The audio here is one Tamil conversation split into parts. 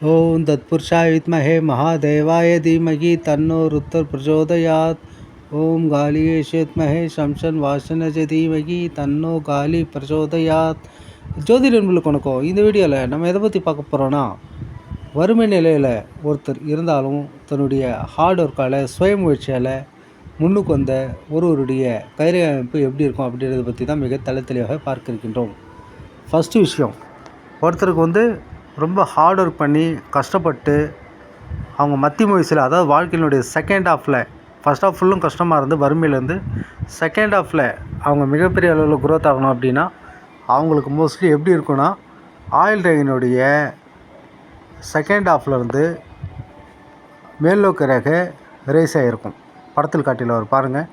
ஓம் தத்புருஷாய வித்மஹே மகாதேவாய தீமகி தன்னோ ருத்தர் பிரச்சோதயாத் ஓம் காலியேஷத்மஹே சம்சன் வாசனஜ தீமகி தன்னோ காலி பிரச்சோதயாத் ஜோதிட நண்பர்களுக்கு வணக்கம் இந்த வீடியோவில் நம்ம எதை பற்றி பார்க்க போகிறோன்னா வறுமை நிலையில் ஒருத்தர் இருந்தாலும் தன்னுடைய ஹார்ட் ஒர்க்கால் சுய முயற்சியால் முன்னுக்கு வந்த ஒருவருடைய கயிறு அமைப்பு எப்படி இருக்கும் அப்படின்றத பற்றி தான் மிக தலை தெளிவாக பார்க்க இருக்கின்றோம். ஃபஸ்ட்டு விஷயம் ஒருத்தருக்கு வந்து ரொம்ப ஹார்ட் ஒர்க் பண்ணி கஷ்டப்பட்டு அவங்க மத்திய வயசில் அதாவது வாழ்க்கையினுடைய செகண்ட் ஹாஃபில் ஃபஸ்ட் ஹாஃப் ஃபுல்லும் கஷ்டமாக இருந்து வறுமையிலேருந்து செகண்ட் ஹாஃபில் அவங்க மிகப்பெரிய அளவில் குரோத் ஆகணும் அப்படின்னா அவங்களுக்கு மோஸ்ட்லி எப்படி இருக்குன்னா ஆயில் ட்ரெயினுடைய செகண்ட் ஹாஃப்லேருந்து மேல் நோக்கு ரேகை ரேஸ் ஆகிருக்கும் படத்தில் காட்டியில் பாருங்கள்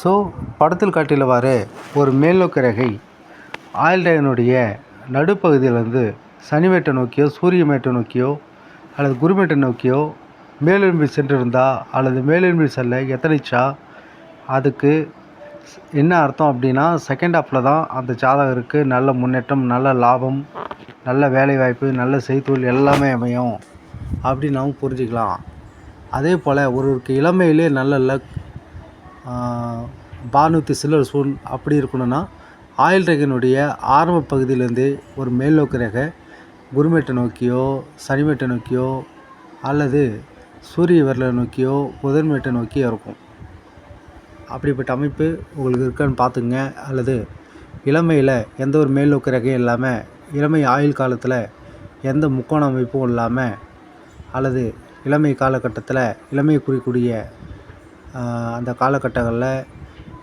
ஸோ படத்தில் காட்டியில் வர ஒரு மேல்நோக்கு ரேகை ஆயில் ட்ரெயினுடைய நடுப்பகுதியிலேருந்து சனிமேட்டை நோக்கியோ சூரியமேட்டை நோக்கியோ அல்லது குருமேட்டை நோக்கியோ மேலெலும்பி சென்றிருந்தா அல்லது மேலெலும்பி செல்ல எத்தனைச்சா அதுக்கு என்ன அர்த்தம் அப்படின்னா செகண்ட் ஹாஃபில் தான் அந்த ஜாதகருக்கு நல்ல முன்னேற்றம் நல்ல லாபம் நல்ல வேலைவாய்ப்பு நல்ல செய்தொழில் எல்லாமே அமையும் அப்படின்னு நாம் புரிஞ்சுக்கலாம். அதே போல் ஒருவருக்கு இளமையிலே நல்ல லக் பானூத்தி சில்லர் சூழ் அப்படி இருக்கணும்னா ஆயில் ரேகனுடைய ஆரம்ப பகுதியிலேருந்து ஒரு மேல்நோக்கு ரேகை குருமேட்டை நோக்கியோ சனிமேட்டை நோக்கியோ அல்லது சூரிய விரலை நோக்கியோ புதன்மேட்டை நோக்கியோ இருக்கும். அப்படிப்பட்ட அமைப்பு உங்களுக்கு இருக்கான்னு பார்த்துங்க அல்லது இளமையில் எந்த ஒரு மேல் நோக்கு ரகையும் இல்லாமல் இளமை ஆயுள் காலத்தில் எந்த முக்கோண அமைப்பும் இல்லாமல் அல்லது இளமை காலகட்டத்தில் இளமை குறிக்கூடிய அந்த காலகட்டங்களில்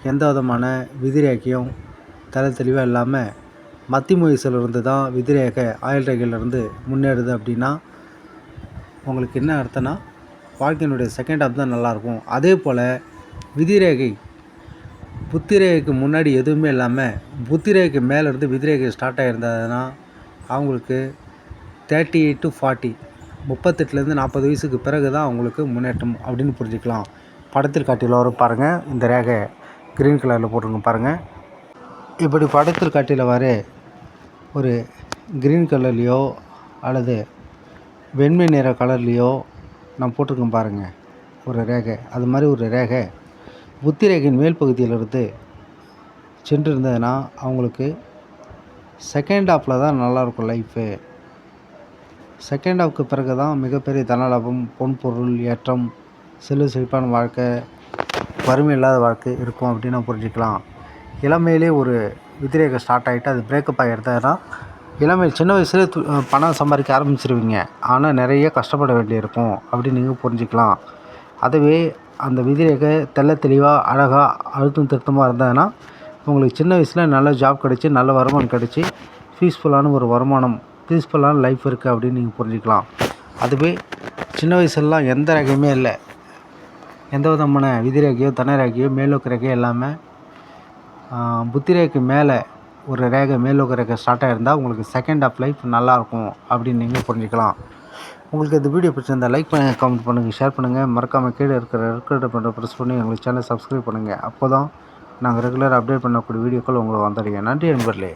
எந்த விதமான விதிரேக்கையும் தலை தெளிவாக இல்லாமல் மத்திய தான் விதிரேகை ஆயுள் முன்னேறுது அப்படின்னா உங்களுக்கு என்ன அர்த்தம்னா வாழ்க்கையினுடைய செகண்ட் ஹாஃப் தான் நல்லாயிருக்கும். அதே போல் விதிரேகை புத்திரேகைக்கு முன்னாடி எதுவுமே இல்லாமல் புத்திரேகைக்கு மேலே இருந்து விதிரேகை ஸ்டார்ட் ஆகியிருந்ததுன்னா அவங்களுக்கு தேர்ட்டி எயிட் டு ஃபார்ட்டி முப்பத்தெட்டுலேருந்து நாற்பது வயசுக்கு பிறகு தான் அவங்களுக்கு முன்னேற்றம் அப்படின்னு புரிஞ்சுக்கலாம். படத்தில் காட்டியில் வர பாருங்கள் இந்த ரேகை க்ரீன் கலரில் போட்டிருங்க பாருங்கள் இப்படி படத்தில் காட்டியில் வர ஒரு க்ரீன் கலர்லேயோ அல்லது வெண்மை நிற கலர்லேயோ நான் போட்டிருக்கேன் பாருங்கள் ஒரு ரேகை. அது மாதிரி ஒரு ரேகை புத்தி ரேகையின் மேல் பகுதியிலிருந்து சென்று இருந்ததுன்னா அவங்களுக்கு செகண்ட் ஹாஃபில் தான் நல்லாயிருக்கும் லைஃபு செகண்ட் ஹாஃப்க்கு பிறகு தான் மிகப்பெரிய தனலாபம் பொன் பொருள் ஏற்றம் செல்வ செழிப்பான வாழ்க்கை வறுமை இல்லாத வாழ்க்கை இருக்கும் அப்படின்னு நான் புரிஞ்சுக்கலாம். இளமையிலே ஒரு விதிரேகை ஸ்டார்ட் ஆகிட்டு அது பிரேக்கப் ஆகிடுதுன்னா இளமையில் சின்ன வயசுலேயே து- பணம் சம்பாதிக்க ஆரம்பிச்சிருவீங்க. ஆனால் நிறைய கஷ்டப்பட வேண்டியிருக்கும் அப்படின்னு நீங்கள் புரிஞ்சுக்கலாம். அதுவே அந்த விதிரேகை தெள்ள தெளிவாக அழகாக அழுத்தம் திருத்தமாக இருந்ததுன்னா உங்களுக்கு சின்ன வயசில் நல்ல ஜாப் கிடச்சி நல்ல வருமானம் கிடச்சி பீஸ்ஃபுல்லான ஒரு வருமானம் பீஸ்ஃபுல்லான லைஃப் இருக்குது அப்படின்னு நீங்கள் புரிஞ்சுக்கலாம். அதுவே சின்ன வயசுலலாம் எந்த ரகையுமே இல்லை. எந்த விதமான விதிரேகையோ தனரேகையோ மேலோக்கு ரேகையோ இல்லாமல் புத்திரேக்கு மேலே ஒரு ரேகை மேலோக ரேகை ஸ்டார்ட் ஆகிருந்தால் உங்களுக்கு செகண்ட் ஆஃப் லைஃப் நல்லாயிருக்கும் அப்படின்னு நீங்கள் புரிஞ்சுக்கலாம். உங்களுக்கு இந்த வீடியோ பிடிச்சிருந்தால் லைக் பண்ணுங்கள் கமெண்ட் பண்ணுங்கள் ஷேர் பண்ணுங்கள் மறக்காமல் கீழே இருக்கிற ரெக்கார்டு பண்ணுற ப்ரெஸ் பண்ணி எங்களுக்கு சேனல் சப்ஸ்கிரைப் பண்ணுங்கள் அப்போ தான் நாங்கள் ரெகுலர் அப்டேட் பண்ணக்கூடிய வீடியோக்கள் உங்களுக்கு வந்துடுங்க நன்றி நண்பர்களே.